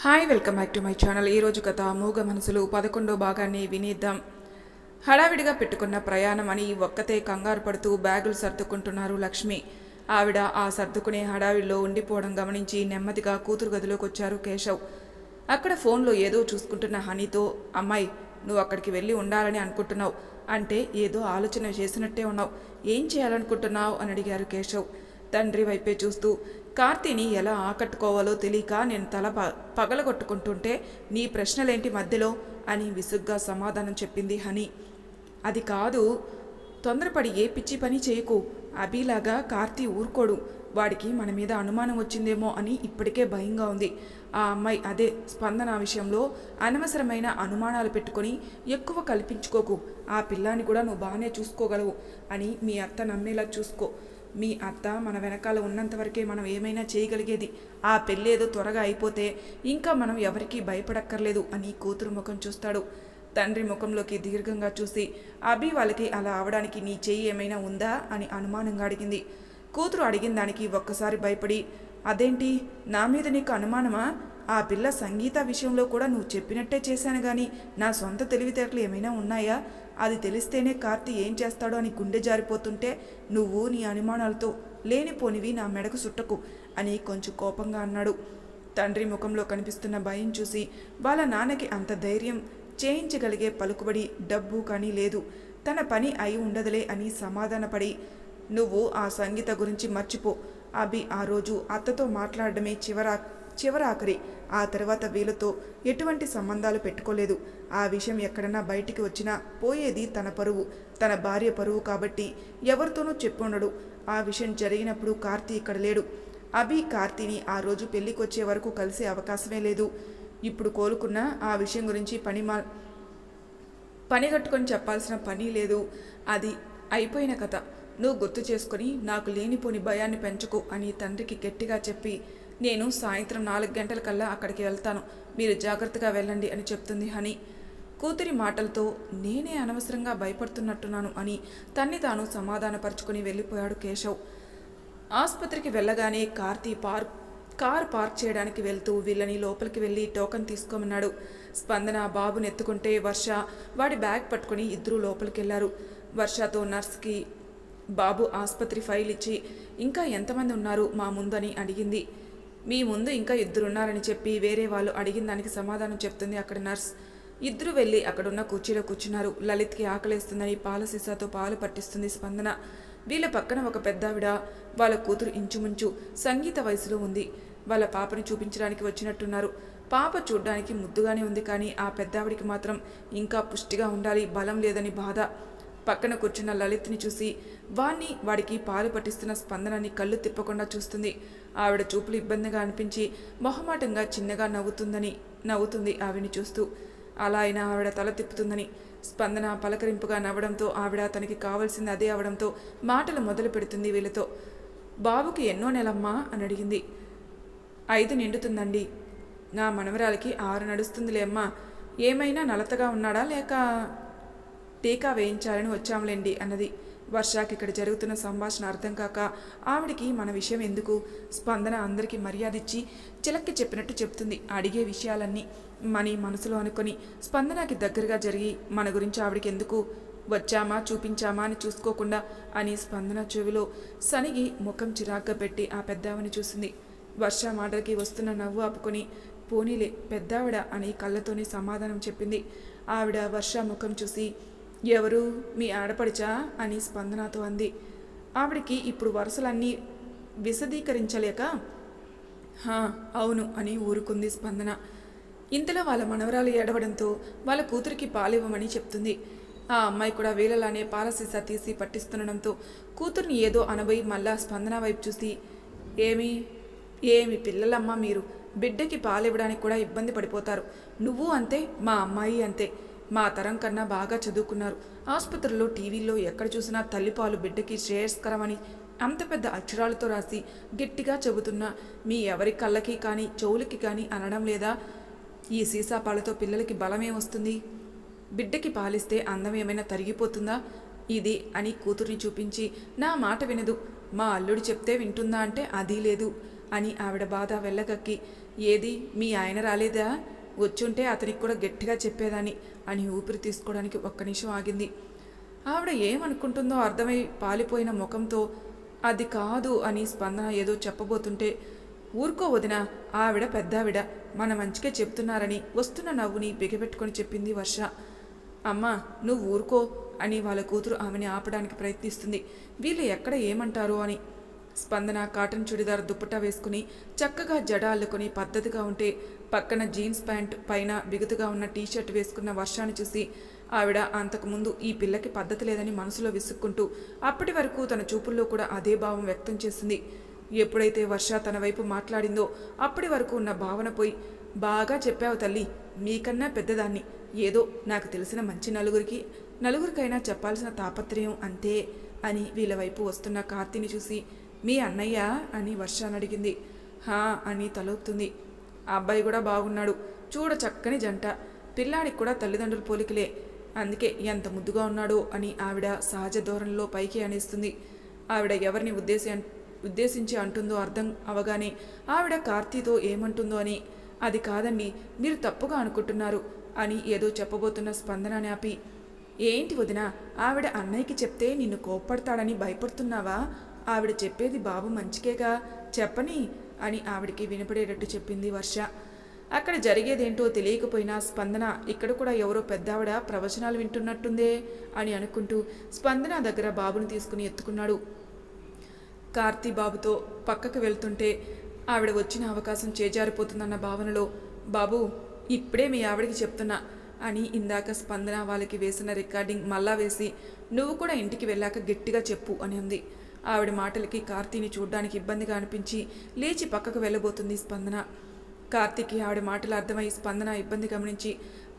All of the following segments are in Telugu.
Hi welcome back to my channel ఈరోజు కథ మూగ మనసులు పదకొండో భాగాన్ని వినిద్దాం. హడావిడిగా పెట్టుకున్న ప్రయాణం అని ఒక్కతే కంగారు పడుతూ బ్యాగులు సర్దుకుంటున్నారు లక్ష్మి. ఆవిడ ఆ సర్దుకునే హడావిడిలో ఉండిపోవడం గమనించి నెమ్మదిగా కూతురు గదిలోకి వచ్చారు కేశవ్. అక్కడ ఫోన్లో ఏదో చూసుకుంటున్న హనీతో అమ్మాయి నువ్వు అక్కడికి వెళ్ళి ఉండాలని అనుకుంటున్నావు. అంటే ఏదో ఆలోచన చేసినట్టే ఉన్నావు. ఏం చేయాలనుకుంటున్నావు? అని అడిగారు కేశవ్. తండ్రి వైపే చూస్తూ కార్తీని ఎలా ఆకట్టుకోవాలో తెలియక నేను తల ప పగలగొట్టుకుంటుంటే నీ ప్రశ్నలేంటి మధ్యలో? అని విసుగ్గా సమాధానం చెప్పింది హని. అది కాదు తొందరపడి ఏ పిచ్చి పని చేయకు. అభిలాగా కార్తీ ఊరుకోడు. వాడికి మన మీద అనుమానం వచ్చిందేమో అని ఇప్పటికే భయంగా ఉంది. ఆ అమ్మాయి అదే స్పందన విషయంలో అనవసరమైన అనుమానాలు పెట్టుకొని ఎక్కువ కల్పించుకోకు. ఆ పిల్లాన్ని కూడా నువ్వు బాగానే చూసుకోగలవు అని మీ అత్త నమ్మేలా చూసుకో. మీ అత్త మన వెనకాల ఉన్నంత వరకే మనం ఏమైనా చేయగలిగేది. ఆ పెళ్ళేదో త్వరగా అయిపోతే ఇంకా మనం ఎవరికీ భయపడక్కర్లేదు అని కూతురు ముఖం చూస్తాడు. తండ్రి ముఖంలోకి దీర్ఘంగా చూసి అభి వాళ్ళకి అలా అవడానికి నీ చెయ్యి ఏమైనా ఉందా? అని అనుమానంగా అడిగింది. కూతురు అడిగిన దానికి ఒక్కసారి భయపడి అదేంటి? నా మీద నీకు అనుమానమా? ఆ పిల్ల సంగీత విషయంలో కూడా నువ్వు చెప్పినట్టే చేశాను గాని నా సొంత తెలివితేటలు ఏమైనా ఉన్నాయా? అది తెలిస్తేనే కార్తీ ఏం చేస్తాడో అని గుండె జారిపోతుంటే నువ్వు నీ అనుమానాలతో లేనిపోనివి నా మెడకు సుట్టకు అని కొంచెం కోపంగా అన్నాడు. తండ్రి ముఖంలో కనిపిస్తున్న భయం చూసి వాళ్ళ నాన్నకి అంత ధైర్యం చేయించగలిగే పలుకుబడి డబ్బు కానీ లేదు. తన పని అయి ఉండదులే అని సమాధానపడి నువ్వు ఆ సంగీత గురించి మర్చిపో. అభి ఆ రోజు అత్తతో మాట్లాడడమే చివర చివరాఖరి. ఆ తర్వాత వీళ్ళతో ఎటువంటి సంబంధాలు పెట్టుకోలేదు. ఆ విషయం ఎక్కడన్నా బయటికి వచ్చినా పోయేది తన పరువు తన భార్య పరువు కాబట్టి ఎవరితోనూ చెప్పుండడు. ఆ విషయం జరిగినప్పుడు కార్తీ ఇక్కడ లేడు. అభి కార్తీని ఆ రోజు పెళ్ళికొచ్చే వరకు కలిసే అవకాశమే లేదు. ఇప్పుడు కోలుకున్న ఆ విషయం గురించి పని మా పని కట్టుకొని చెప్పాల్సిన పని లేదు. అది అయిపోయిన కథ. నువ్వు గుర్తు చేసుకొని నాకు లేనిపోని భయాన్ని పెంచకు అని తండ్రికి గట్టిగా చెప్పి నేను సాయంత్రం నాలుగు గంటల కల్లా అక్కడికి వెళ్తాను. మీరు జాగ్రత్తగా వెళ్ళండి అని చెప్తుంది హనీ. కూతురి మాటలతో నేనే అనవసరంగా భయపడుతున్నట్టున్నాను అని తన్ని తాను సమాధానపరుచుకుని వెళ్ళిపోయాడు కేశవ్. ఆసుపత్రికి వెళ్ళగానే కార్తీ పార్క్ కార్ పార్క్ చేయడానికి వెళ్తూ వీళ్ళని లోపలికి వెళ్ళి టోకన్ తీసుకోమన్నాడు. స్పందన బాబుని ఎత్తుకుంటే వర్ష వాడి బ్యాగ్ పట్టుకుని ఇద్దరూ లోపలికి వెళ్ళారు వర్షతో నర్స్కి బాబు ఆసుపత్రి ఫైల్ ఇచ్చి ఇంకా ఎంతమంది ఉన్నారు మా ముందని అడిగింది. మీ ముందు ఇంకా ఇద్దరున్నారని చెప్పి వేరే వాళ్ళు అడిగిన దానికి సమాధానం చెప్తుంది అక్కడ నర్స్. ఇద్దరు వెళ్ళి అక్కడున్న కుర్చీలో కూర్చున్నారు. లలిత్కి ఆకలేస్తుందని పాల సీసాతో పాలు పట్టిస్తుంది స్పందన. వీళ్ళ పక్కన ఒక పెద్దావిడ వాళ్ళ కూతురు ఇంచుమించు సంగీత వయసులో ఉంది. వాళ్ళ పాపను చూపించడానికి వచ్చినట్టున్నారు. పాప చూడ్డానికి ముద్దుగానే ఉంది కానీ ఆ పెద్దావిడికి మాత్రం ఇంకా పుష్టిగా ఉండాలి బలం లేదని బాధ. పక్కన కూర్చున్న లలిత్ని చూసి వాణ్ణి వాడికి పాలు పట్టిస్తున్న స్పందనని కళ్ళు తిప్పకుండా చూస్తుంది. ఆవిడ చూపులు ఇబ్బందిగా అనిపించి మొహమాటంగా చిన్నగా నవ్వుతుందని నవ్వుతుంది ఆవిని చూస్తూ. అలా అయినా ఆవిడ తల తిప్పుతుందని స్పందన పలకరింపుగా నవ్వడంతో ఆవిడ తనకి కావాల్సింది అదే అవడంతో మాటలు మొదలు పెడుతుంది వీళ్ళతో. బాబుకి ఎన్నో నెలమ్మా? అని అడిగింది. ఐదు నిండుతుందండి. నా మనవరాలకి ఆరు నడుస్తుందిలే అమ్మా. ఏమైనా నలతగా ఉన్నాడా లేక టీకా వేయించాలని వచ్చాంలేండి అన్నది. వర్షాకి ఇక్కడ జరుగుతున్న సంభాషణ అర్థం కాక ఆవిడికి మన విషయం ఎందుకు? స్పందన అందరికీ మర్యాద ఇచ్చి చిలక్కి చెప్పినట్టు చెప్తుంది. అడిగే విషయాలన్నీ మని మనసులో అనుకొని స్పందనకి దగ్గరగా జరిగి మన గురించి ఆవిడికి ఎందుకు? వచ్చామా? చూపించామా? అని చూసుకోకుండా అని స్పందన చెవిలో సనిగి ముఖం చిరాగ్గా పెట్టి ఆ పెద్దావని చూసింది. వర్ష మాటలకి వస్తున్న నవ్వు ఆపుకొని పోనీలే పెద్దావిడ అని కళ్ళతోనే సమాధానం చెప్పింది. ఆవిడ వర్ష ముఖం చూసి ఎవరు? మీ ఆడపడిచా? అని స్పందనతో అంది. ఆవిడికి ఇప్పుడు వరుసలన్నీ విశదీకరించలేక హా అవును అని ఊరుకుంది స్పందన. ఇంతలో వాళ్ళ మనవరాలు ఏడవడంతో వాళ్ళ కూతురికి పాలివ్వమని చెప్తుంది. ఆ అమ్మాయి కూడా వీళ్ళలానే పాల సీసా తీసి పట్టిస్తుండడంతో కూతుర్ని ఏదో అనబోయి మళ్ళా స్పందన వైపు చూసి ఏమి? ఏమి? పిల్లలమ్మ మీరు. బిడ్డకి పాలివ్వడానికి కూడా ఇబ్బంది పడిపోతారు. నువ్వు అంతే మా అమ్మాయి అంతే. మా తరం కన్నా బాగా చదువుకున్నారు. ఆసుపత్రిలో టీవీల్లో ఎక్కడ చూసినా తల్లిపాలు బిడ్డకి శ్రేయస్కరమని అంత పెద్ద అక్షరాలతో రాసి గట్టిగా చెబుతున్నా మీ ఎవరి కళ్ళకి కానీ చెవులకి కానీ అనడం లేదా? ఈ సీసా పాలతో పిల్లలకి బలమే వస్తుంది. బిడ్డకి పాలిస్తే అందం ఏమైనా తరిగిపోతుందా? ఇది అని కూతుర్ని చూపించి నా మాట వినదు. మా అల్లుడు చెప్తే వింటుందా అంటే అది లేదు అని ఆవిడ బాధ వెళ్ళగక్కి ఏది? మీ ఆయన రాలేదా? వచ్చుంటే అతనికి కూడా గట్టిగా చెప్పేదాన్ని. అని ఊపిరి తీసుకోవడానికి ఒక్క నిమిషం ఆగింది. ఆవిడ ఏమనుకుంటుందో అర్థమై పాలిపోయిన ముఖంతో అది కాదు అని స్పందన ఏదో చెప్పబోతుంటే ఊరుకో వదిన ఆవిడ పెద్దావిడ మన మంచిగా చెప్తున్నారని వస్తున్న నవ్వుని బిగబెట్టుకొని చెప్పింది వర్ష. అమ్మా నువ్వు ఊరుకో అని వాళ్ళ కూతురు ఆమెని ఆపడానికి ప్రయత్నిస్తుంది. వీళ్ళు ఎక్కడ ఏమంటారు అని. స్పందన కాటన్ చుడిదార్ దుప్పటా వేసుకుని చక్కగా జడ అల్లుకొని పద్ధతిగా ఉంటే పక్కన జీన్స్ ప్యాంట్ పైన బిగుతుగా ఉన్న టీషర్ట్ వేసుకున్న వర్షాన్ని చూసి ఆవిడ అంతకుముందు ఈ పిల్లకి పద్ధతి లేదని మనసులో విసుక్కుంటూ అప్పటి వరకు తన చూపుల్లో కూడా అదే భావం వ్యక్తం చేసింది. ఎప్పుడైతే వర్ష తన వైపు మాట్లాడిందో అప్పటి వరకు ఉన్న భావన పోయి బాగా చెప్పావు తల్లి మీకన్నా పెద్దదాన్ని. ఏదో నాకు తెలిసిన మంచి నలుగురికి నలుగురికైనా చెప్పాల్సిన తాపత్రయం అంతే అని వీళ్ళ వైపు వస్తున్న కార్తీని చూసి మీ అన్నయ్య అని వర్షాన్ని అడిగింది. హా అని తలొప్పుతుంది. ఆ అబ్బాయి కూడా బాగున్నాడు. చూడ చక్కని జంట. పిల్లాడికి కూడా తల్లిదండ్రుల పోలికలే. అందుకే ఎంత ముద్దుగా ఉన్నాడో అని ఆవిడ సహజ ధోరణిలో పైకి అనేస్తుంది. ఆవిడ ఎవరిని ఉద్దేశి ఉద్దేశించి అంటుందో అర్థం అవగానే ఆవిడ కార్తీతో ఏమంటుందో అని అది కాదండి మీరు తప్పుగా అనుకుంటున్నారు అని ఏదో చెప్పబోతున్న స్పందన ఆపి ఏంటి వదిన ఆవిడ అన్నయ్యకి చెప్తే నిన్ను కోప్పడతాడని భయపడుతున్నావా? ఆవిడ చెప్పేది బాబు మంచికేగా. చెప్పని అని ఆవిడికి వినపడేటట్టు చెప్పింది వర్ష. అక్కడ జరిగేదేంటో తెలియకపోయినా స్పందన ఇక్కడ కూడా ఎవరో పెద్దావిడ ప్రవచనాలు వింటున్నట్టుందే అని అనుకుంటూ స్పందన దగ్గర బాబుని తీసుకుని ఎత్తుకున్నాడు. కార్తీ బాబుతో పక్కకు వెళ్తుంటే ఆవిడ వచ్చిన అవకాశం చేజారిపోతుందన్న భావనలో బాబు ఇప్పుడే మీ ఆవిడకి చెప్తున్నా అని ఇందాక స్పందన వాళ్ళకి వేసిన రికార్డింగ్ మళ్ళా వేసి నువ్వు కూడా ఇంటికి వెళ్ళాక గట్టిగా చెప్పు అని ఉంది ఆవిడ మాటలకి కార్తీని చూడ్డానికి ఇబ్బందిగా అనిపించి లేచి పక్కకు వెళ్ళబోతుంది స్పందన. కార్తీకి ఆవిడ మాటలు అర్థమై స్పందన ఇబ్బంది గమనించి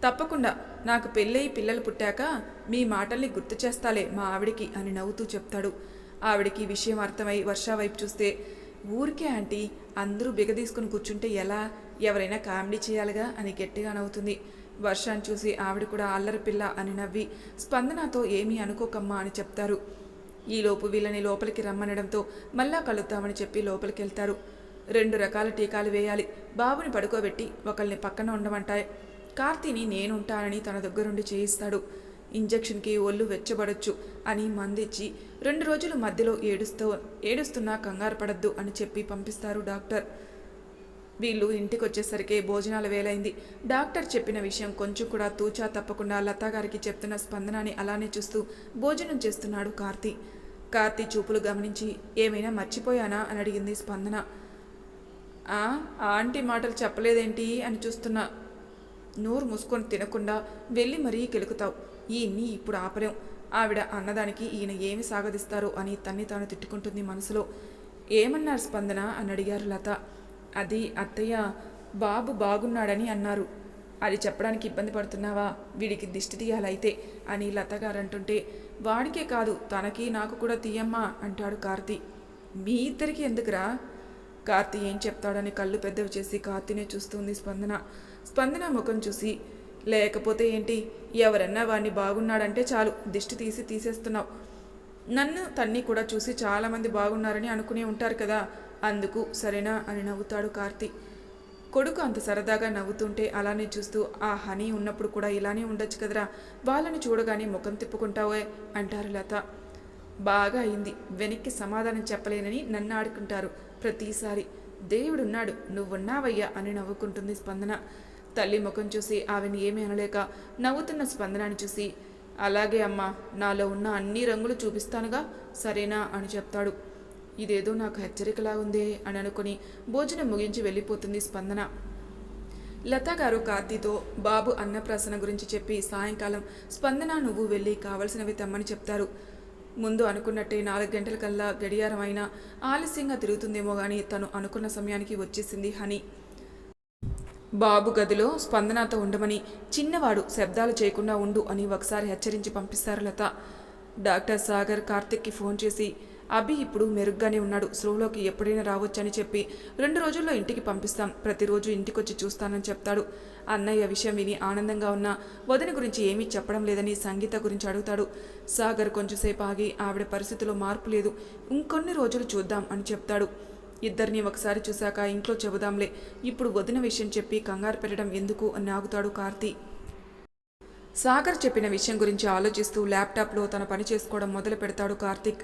తప్పకుండా నాకు పెళ్ళయి పిల్లలు పుట్టాక మీ మాటల్ని గుర్తు చేస్తాలే మా ఆవిడికి అని నవ్వుతూ చెప్తాడు. ఆవిడికి విషయం అర్థమై వర్ష వైపు చూస్తే ఊరికే ఆంటీ అందరూ బిగదీసుకుని కూర్చుంటే ఎలా? ఎవరైనా కామెడీ చేయాలిగా? అని గట్టిగా నవ్వుతుంది. వర్షాన్ని చూసి ఆవిడ కూడా అల్లరి పిల్ల అని నవ్వి స్పందనతో ఏమీ అనుకోకమ్మా అని చెప్తారు. ఈలోపు వీళ్ళని లోపలికి రమ్మనడంతో మళ్ళా కలుద్దామని చెప్పి లోపలికి వెళ్తారు రెండు రకాల టీకాలు వేయాలి. బాబుని పడుకోబెట్టి ఒకళ్ళని పక్కన ఉండమంటాయి. కార్తీని నేనుంటానని తన దగ్గరుండి చేయిస్తాడు. ఇంజెక్షన్కి ఒళ్ళు వెచ్చబడొచ్చు అని మందిచ్చి రెండు రోజులు మధ్యలో ఏడుస్తూ ఏడుస్తున్నా కంగారు పడద్దు అని చెప్పి పంపిస్తారు డాక్టర్. వీళ్ళు ఇంటికి వచ్చేసరికి భోజనాల వేలైంది. డాక్టర్ చెప్పిన విషయం కొంచెం కూడా తూచా తప్పకుండా లతా గారికి చెప్తున్న స్పందనాన్ని అలానే చూస్తూ భోజనం చేస్తున్నాడు కార్తీ. కార్తీ చూపులు గమనించి ఏమైనా మర్చిపోయానా? అని అడిగింది స్పందన. "ఆ, ఆ ఆంటీ మాటలు చెప్పలేదేంటి? అని చూస్తున్నా నోరు మూసుకొని తినకుండా వెళ్ళి మరీ కెలుకుతావు. ఈయన్ని ఇప్పుడు ఆపలేం. ఆవిడ అన్నదానికి ఈయన ఏమి సాగదిస్తారు? అని తన్ని తాను తిట్టుకుంటుంది మనసులో. ఏమన్నారు స్పందన? అని అడిగారు లత. అది అత్తయ్య బాబు బాగున్నాడని అన్నారు. అది చెప్పడానికి ఇబ్బంది పడుతున్నావా? వీడికి దిష్టి తీయాలైతే అని లత గారు అంటుంటే వాడికే కాదు తనకి నాకు కూడా తీయమ్మా అంటాడు కార్తీ. మీ ఇద్దరికి ఎందుకురా? కార్తీ ఏం చెప్తాడని కళ్ళు పెద్దవి చేసి కార్తీనే చూస్తుంది స్పందన. స్పందన ముఖం చూసి లేకపోతే ఏంటి? ఎవరన్నా వాడిని బాగున్నాడంటే చాలు దిష్టి తీసి తీసేస్తున్నావు. నన్ను తన్ని కూడా చూసి చాలామంది బాగున్నారని అనుకునే ఉంటారు కదా అందుకు సరేనా? అని నవ్వుతాడు కార్తీ. కొడుకు అంత సరదాగా నవ్వుతుంటే అలానే చూస్తూ ఆ హనీ ఉన్నప్పుడు కూడా ఇలానే ఉండొచ్చు కదరా వాళ్ళని చూడగానే ముఖం తిప్పుకుంటావే అంటారు లత. బాగా అయింది. వెనక్కి సమాధానం చెప్పలేనని నన్ను ఆడుకుంటారు. ప్రతిసారి దేవుడున్నాడు నువ్వున్నావయ్యా అని నవ్వుకుంటుంది స్పందన. తల్లి ముఖం చూసి ఆమెను ఏమీ అనలేక నవ్వుతున్న స్పందనాన్ని చూసి అలాగే అమ్మా నాలో ఉన్న అన్ని రంగులు చూపిస్తానుగా సరేనా అని చెప్తాడు. ఇదేదో నాకు హెచ్చరికలా ఉందే అని అనుకుని భోజనం ముగించి వెళ్ళిపోతుంది స్పందన. లతా గారు కార్తీతో బాబు అన్నప్రాసన గురించి చెప్పి సాయంకాలం స్పందన నువ్వు వెళ్ళి కావలసినవి తెమ్మని చెప్తారు. ముందు అనుకున్నట్టే నాలుగు గంటల కల్లా గడియారం అయినా ఆలస్యంగా తిరుగుతుందేమో కానీ తను అనుకున్న సమయానికి వచ్చేసింది హనీ. బాబు గదిలో స్పందనతో ఉండమని చిన్నవాడు శబ్దాలు చేయకుండా ఉండు అని ఒకసారి హెచ్చరించి పంపిస్తారు లత. డాక్టర్ సాగర్ కార్తిక్కి ఫోన్ చేసి అభి ఇప్పుడు మెరుగ్గానే ఉన్నాడు. శ్రోలోకి ఎప్పుడైనా రావచ్చని చెప్పి రెండు రోజుల్లో ఇంటికి పంపిస్తాం. ప్రతిరోజు ఇంటికొచ్చి చూస్తానని చెప్తాడు. అన్నయ్య విషయం విని ఆనందంగా ఉన్న వదిన గురించి ఏమీ చెప్పడం లేదని సంగీత గురించి అడుగుతాడు. సాగర్ కొంచెంసేపు ఆగి ఆవిడ పరిస్థితిలో మార్పు లేదు. ఇంకొన్ని రోజులు చూద్దాం అని చెప్తాడు. ఇద్దరిని ఒకసారి చూశాక ఇంట్లో చెబుదాంలే. ఇప్పుడు వదిన విషయం చెప్పి కంగారు పెట్టడం ఎందుకు అని ఆగుతాడు కార్తీ. సాగర్ చెప్పిన విషయం గురించి ఆలోచిస్తూ ల్యాప్టాప్లో తన పని చేసుకోవడం మొదలు పెడతాడు కార్తిక్.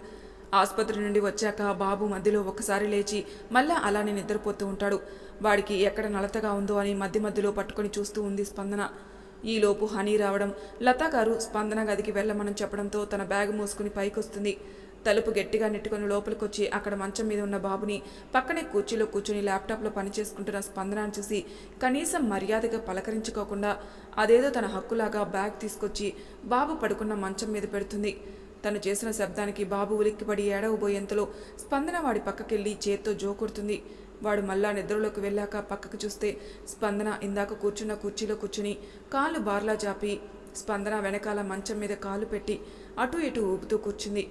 ఆసుపత్రి నుండి వచ్చాక బాబు మధ్యలో ఒకసారి లేచి మళ్ళా అలానే నిద్రపోతూ ఉంటాడు. వాడికి ఎక్కడ నలతగా ఉందో అని మధ్య మధ్యలో పట్టుకొని చూస్తూ ఉంది స్పందన. ఈలోపు హనీ రావడం లతా గారు స్పందన గదికి వెళ్ళమని చెప్పడంతో తన బ్యాగ్ మోసుకుని పైకొస్తుంది. తలుపు గట్టిగా నెట్టుకొని లోపలికొచ్చి అక్కడ మంచం మీద ఉన్న బాబుని పక్కనే కూర్చీలో కూర్చుని ల్యాప్టాప్లో పనిచేసుకుంటున్న స్పందనను చూసి కనీసం మర్యాదగా పలకరించుకోకుండా అదేదో తన హక్కులాగా బ్యాగ్ తీసుకొచ్చి బాబు పడుకున్న మంచం మీద పెడుతుంది. తను చేసిన శబ్దానికి బాబు ఉలిక్కిపడి ఏడవబోయేంతలో స్పందన వాడి పక్కకెళ్ళి చేత్తో జోకొడుతుంది. వాడు మళ్ళా నిద్రలోకి వెళ్ళాక పక్కకు చూస్తే స్పందన ఇందాక కూర్చున్న కుర్చీలో కూర్చుని కాళ్ళు బార్లా జాపి స్పందన వెనకాల మంచం మీద కాలు పెట్టి అటు ఇటు ఊపుతూ కూర్చుంది.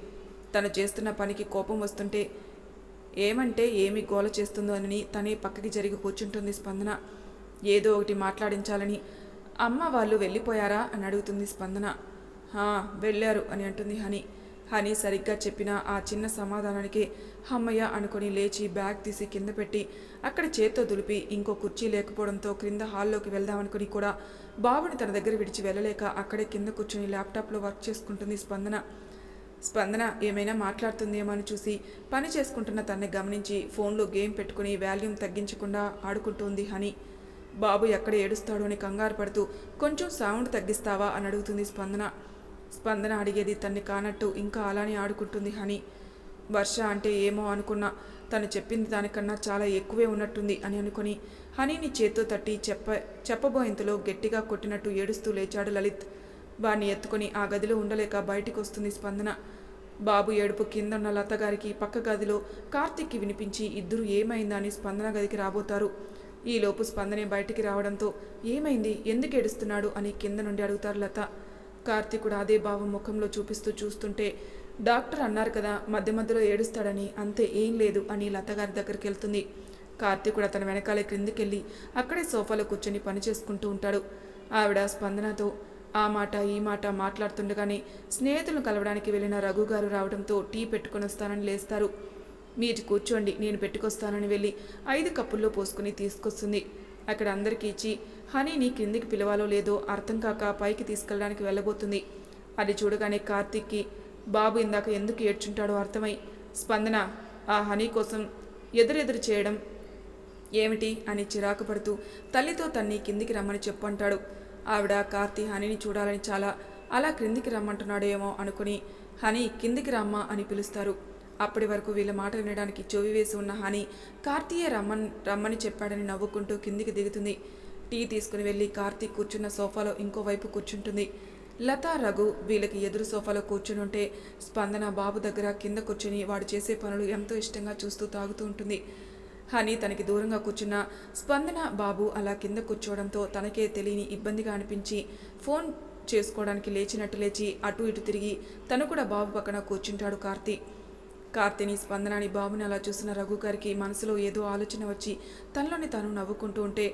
తను చేస్తున్న పనికి కోపం వస్తుంటే ఏమంటే ఏమి గోల చేస్తుందో అని తనే పక్కకి జరిగి కూర్చుంటుంది స్పందన. ఏదో ఒకటి మాట్లాడించాలని అమ్మ వాళ్ళు వెళ్ళిపోయారా? అని అడుగుతుంది స్పందన. వెళ్ళారు అని అంటుంది హనీ. హనీ సరిగ్గా చెప్పిన ఆ చిన్న సమాధానానికి హమ్మయ్య అనుకొని లేచి బ్యాగ్ తీసి కింద పెట్టి అక్కడ చేత్తో దులిపి ఇంకో కుర్చీ లేకపోవడంతో క్రింద హాల్లోకి వెళ్దామనుకుని కూడా బాబుని తన దగ్గర విడిచి వెళ్ళలేక అక్కడే కింద కూర్చుని ల్యాప్టాప్లో వర్క్ చేసుకుంటుంది స్పందన. స్పందన ఏమైనా మాట్లాడుతుందేమో అని చూసి పని చేసుకుంటున్న తన్ని గమనించి ఫోన్లో గేమ్ పెట్టుకుని వాల్యూమ్ తగ్గించకుండా ఆడుకుంటుంది హనీ. బాబు ఎక్కడ ఏడుస్తాడో అని కంగారు పడుతూ కొంచెం సౌండ్ తగ్గిస్తావా? అని అడుగుతుంది స్పందన. స్పందన అడిగేది తన్ని కానట్టు ఇంకా అలానే ఆడుకుంటుంది హని. వర్ష అంటే ఏమో అనుకున్నా తను చెప్పింది దానికన్నా చాలా ఎక్కువే ఉన్నట్టుంది అని అనుకుని హనీని చేత్తో తట్టి చెప్ప చెప్పబోయేంతలో గట్టిగా కొట్టినట్టు ఏడుస్తూ లేచాడు లలిత్. వాణ్ణి ఎత్తుకొని ఆ గదిలో ఉండలేక బయటికి వస్తుంది స్పందన. బాబు ఏడుపు కింద ఉన్న లత గారికి పక్క గదిలో కార్తిక్కి వినిపించి ఇద్దరు ఏమైందా అని స్పందన గదికి రాబోతారు. ఈలోపు స్పందనే బయటికి రావడంతో ఏమైంది? ఎందుకు ఏడుస్తున్నాడు? అని కింద నుండి అడుగుతారు లత. కార్తీకుడు అదే భావం ముఖంలో చూపిస్తూ చూస్తుంటే డాక్టర్ అన్నారు కదా మధ్య మధ్యలో ఏడుస్తాడని అంతే ఏం లేదు అని లతగారి దగ్గరికి వెళ్తుంది. కార్తీకుడు అతని వెనకాలే క్రిందికెళ్ళి అక్కడే సోఫాలో కూర్చొని పని చేసుకుంటూ ఉంటాడు. ఆవిడ స్పందనతో ఆ మాట ఈ మాట మాట్లాడుతుండగానే స్నేహితులను కలవడానికి వెళ్ళిన రఘు గారు రావడంతో టీ పెట్టుకొని వస్తానని లేస్తారు. మీరు కూర్చోండి నేను పెట్టుకొస్తానని వెళ్ళి ఐదు కప్పుల్లో పోసుకుని తీసుకొస్తుంది. అక్కడ అందరికీ ఇచ్చి హనీని కిందికి పిలవాలో లేదో అర్థం కాక పైకి తీసుకెళ్ళడానికి వెళ్ళబోతుంది. అది చూడగానే కార్తీక్కి బాబు ఇందాక ఎందుకు ఏడ్చుంటాడో అర్థమై స్పందన ఆ హనీ కోసం ఎదురెదురు చేయడం ఏమిటి? అని చిరాకు పడుతూ తల్లితో తన్ని కిందికి రమ్మని చెప్పంటాడు ఆవిడ కార్తీ హనీని చూడాలని చాలా అలా క్రిందికి రమ్మంటున్నాడేమో అనుకుని హనీ కిందికి రమ్మా అని పిలుస్తారు. అప్పటి వరకు వీళ్ళ మాట వినడానికి చెవి వేసి ఉన్న హాని కార్తీయే రమ్మన్ రమ్మని చెప్పాడని నవ్వుకుంటూ కిందికి దిగుతుంది. టీ తీసుకుని వెళ్ళి కార్తీక్ కూర్చున్న సోఫాలో ఇంకోవైపు కూర్చుంటుంది. లతా రఘు వీళ్ళకి ఎదురు సోఫాలో కూర్చుని ఉంటే స్పందన బాబు దగ్గర కింద కూర్చుని వాడు చేసే పనులు ఎంతో ఇష్టంగా చూస్తూ తాగుతూ ఉంటుంది. హనీ తనకి దూరంగా కూర్చున్న స్పందన బాబు అలా కింద కూర్చోవడంతో తనకే తెలియని ఇబ్బందిగా అనిపించి ఫోన్ చేసుకోవడానికి లేచినట్టు లేచి అటు ఇటు తిరిగి తను కూడా బాబు పక్కన కూర్చుంటాడు కార్తీ. కార్తీని స్పందనాన్ని బాబుని అలా చూసిన రఘుగారికి మనసులో ఏదో ఆలోచన వచ్చి తనలోని తను నవ్వుకుంటూ ఉంటే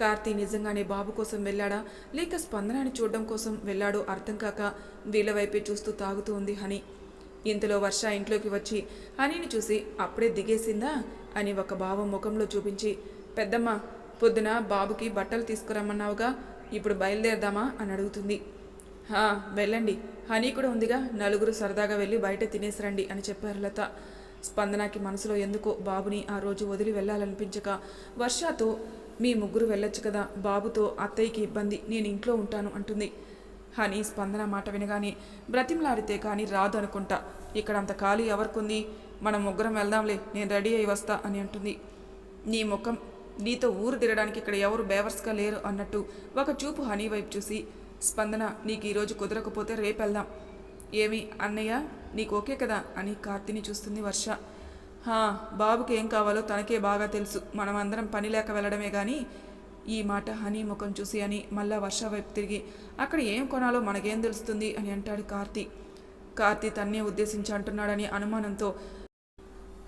కార్తీ నిజంగానే బాబు కోసం వెళ్ళాడా? లేక స్పందనాన్ని చూడడం కోసం వెళ్ళాడో అర్థం కాక వీళ్ళ వైపే చూస్తూ తాగుతూ ఉంది హనీ. ఇంతలో వర్ష ఇంట్లోకి వచ్చి హనీని చూసి అప్పుడే దిగేసిందా? అని ఒక భావం ముఖంలో చూపించి పెద్దమ్మ పొద్దున బాబుకి బట్టలు తీసుకురమ్మన్నావుగా ఇప్పుడు బయలుదేరదామా? అని అడుగుతుంది. వెళ్ళండి. హనీ కూడా ఉందిగా. నలుగురు సరదాగా వెళ్ళి బయట తినేసిరండి అని చెప్పారు లత. స్పందనకి మనసులో ఎందుకో బాబుని ఆ రోజు వదిలి వెళ్ళాలనిపించక వర్షతో మీ ముగ్గురు వెళ్ళొచ్చు కదా బాబుతో అత్తయ్యకి ఇబ్బంది నేను ఇంట్లో ఉంటాను అంటుంది. హనీ స్పందన మాట వినగానే బ్రతిమలాడితే కానీ రాదు అనుకుంటా. ఇక్కడ అంత ఖాళీ ఎవరికుంది? మనం ముగ్గురం వెళ్దాంలే నేను రెడీ అయి వస్తా అని అంటుంది. నీ ముఖం నీతో ఊరు తిరగడానికి ఇక్కడ ఎవరు బేవర్స్గా లేరు అన్నట్టు ఒక చూపు హనీ వైపు చూసి స్పందన నీకు ఈరోజు కుదరకపోతే రేపు వెళ్దాం. ఏమి అన్నయ్య నీకు ఓకే కదా? అని కార్తీని చూస్తుంది వర్ష. హా బాబుకి ఏం కావాలో తనకే బాగా తెలుసు. మనం అందరం పని లేక వెళ్ళడమే కానీ ఈ మాట హనీ ముఖం చూసి అని మళ్ళా వర్ష వైపు తిరిగి అక్కడ ఏం కొనాలో మనకేం తెలుస్తుంది అని అంటాడు కార్తీ. కార్తీ తన్నే ఉద్దేశించి అంటున్నాడని అనుమానంతో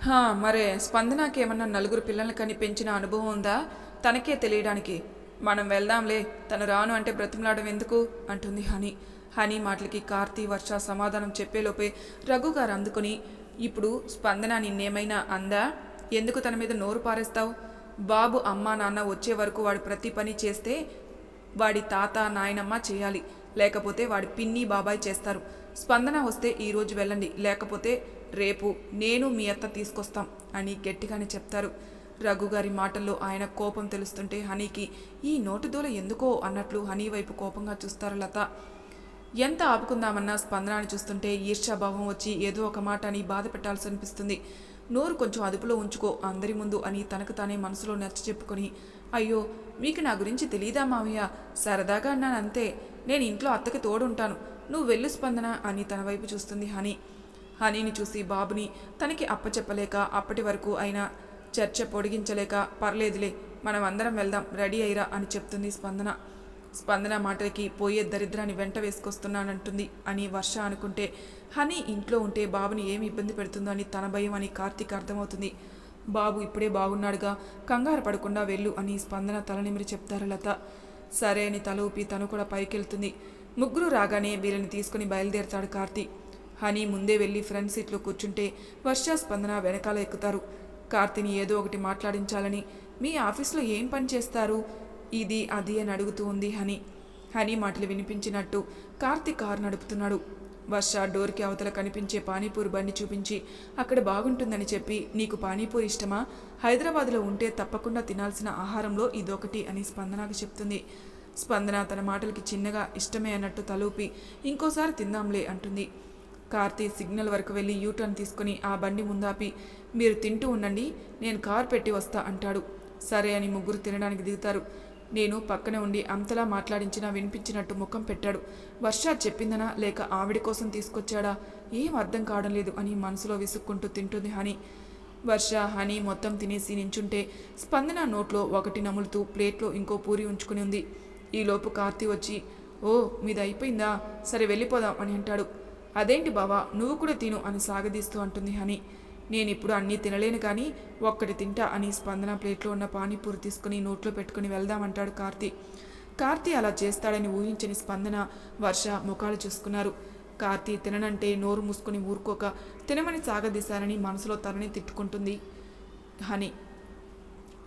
హా మరే స్పందనకేమన్నా నలుగురు పిల్లల్ని కని పెంచిన అనుభవం ఉందా? తనకే తెలియడానికి. మనం వెళ్దాంలే తను రాను అంటే బ్రతిమలాడడం ఎందుకు? అంటుంది హనీ. హనీ మాటలకి కార్తీ వర్ష సమాధానం చెప్పేలోపే రఘు గారు అందుకుని ఇప్పుడు స్పందన నిన్నేమైనా అందా? ఎందుకు తన మీద నోరు పారేస్తావు? బాబు అమ్మ నాన్న వచ్చే వరకు వాడు ప్రతి పని చేస్తే వాడి తాత నాయనమ్మ చేయాలి. లేకపోతే వాడి పిన్ని బాబాయ్ చేస్తారు. స్పందన వస్తే ఈరోజు వెళ్ళండి. లేకపోతే రేపు నేను మీ అత్త తీసుకొస్తాం అని గట్టిగానే చెప్తారు. రఘు గారి మాటల్లో ఆయన కోపం తెలుస్తుంటే హనీకి ఈ నోటుదోల ఎందుకో? అన్నట్లు హనీ వైపు కోపంగా చూస్తారు లత. ఎంత ఆపుకుందామన్నా స్పందనాన్ని చూస్తుంటే ఈర్ష్యాభావం వచ్చి ఏదో ఒక మాట అని బాధ పెట్టాల్సి అనిపిస్తుంది నోరు కొంచెం అదుపులో ఉంచుకో అందరి ముందు అని తనకు తానే మనసులో నచ్చ చెప్పుకొని అయ్యో మీకు నా గురించి తెలియదా మావయ్య? సరదాగా అన్నాను అంతే. నేను ఇంట్లో అత్తకి తోడుంటాను. నువ్వు వెళ్ళు స్పందన అని తన వైపు చూస్తుంది హనీ. హనీని చూసి బాబుని తనకి అప్పచెప్పలేక అప్పటి వరకు అయినా చర్చ పొడిగించలేక పర్లేదులే మనం అందరం వెళ్దాం రెడీ అయ్యిరా అని చెప్తుంది స్పందన. స్పందన మాటలకి పోయే దరిద్రాన్ని వెంట వేసుకొస్తున్నానంటుంది అని వర్ష అనుకుంటే హనీ ఇంట్లో ఉంటే బాబుని ఏమి ఇబ్బంది పెడుతుందో అని తన భయం అని కార్తీక్ అర్థమవుతుంది. బాబు ఇప్పుడే బాగున్నాడుగా కంగారు పడకుండా వెళ్ళు అని స్పందన తలనిమిరి చెప్తారు లత. సరే అని తల ఊపి తను కూడా పైకెళ్తుంది. ముగ్గురు రాగానే వీళ్ళని తీసుకుని బయలుదేరతాడు కార్తీ హనీ ముందే వెళ్ళి ఫ్రంట్ సీట్లో కూర్చుంటే వర్ష స్పందన వెనకాల ఎక్కుతారు. కార్తీని ఏదో ఒకటి మాట్లాడించాలని మీ ఆఫీస్లో ఏం పని చేస్తారు? ఇది అది అని అడుగుతూ ఉంది హనీ. హనీ మాటలు వినిపించినట్టు కార్తీక్ కారు నడుపుతున్నాడు. వర్ష డోర్కి అవతల కనిపించే పానీపూరి బండి చూపించి అక్కడ బాగుంటుందని చెప్పి నీకు పానీపూరి ఇష్టమా? హైదరాబాద్లో ఉంటే తప్పకుండా తినాల్సిన ఆహారంలో ఇదొకటి అని స్పందనకు చెప్తుంది. స్పందన తన మాటలకి చిన్నగా ఇష్టమే అన్నట్టు తలూపి ఇంకోసారి తిందాంలే అంటుంది. కార్తీ సిగ్నల్ వరకు వెళ్ళి యూటర్న్ తీసుకుని ఆ బండి ముందాపి మీరు తింటూ ఉండండి నేను కార్ పెట్టి వస్తా అంటాడు. సరే అని ముగ్గురు తినడానికి దిగుతారు. నేను పక్కనే ఉండి అంతలా మాట్లాడించినా వినిపించినట్టు ముఖం పెట్టాడు. వర్ష చెప్పిందనా? లేక ఆవిడ కోసం తీసుకొచ్చాడా? ఏం అర్థం కావడం లేదు అని మనసులో విసుక్కుంటూ తింటుంది హనీ. వర్ష హనీ మొత్తం తినేసి నించుంటే స్పందన నోట్లో ఒకటి నములుతూ ప్లేట్లో ఇంకో పూరి ఉంచుకుని ఉంది. ఈలోపు కార్తీ వచ్చి ఓ మీది అయిపోయిందా సరే వెళ్ళిపోదాం అని అంటాడు. అదేంటి బావా? నువ్వు కూడా తిను అని సాగదీస్తూ అంటుంది హనీ. నేను ఇప్పుడు అన్నీ తినలేను కానీ ఒక్కటి తింటా అని స్పందన ప్లేట్లో ఉన్న పానీపూరి తీసుకుని నోట్లో పెట్టుకుని వెళ్దామంటాడు కార్తీ. కార్తీ అలా చేస్తాడని ఊహించని స్పందన వర్ష ముఖాలు చూసుకున్నారు. కార్తీ తిననంటే నోరు మూసుకుని ఊరుకోక తినమని సాగదీశారని మనసులో తనని తిట్టుకుంటుంది హనీ.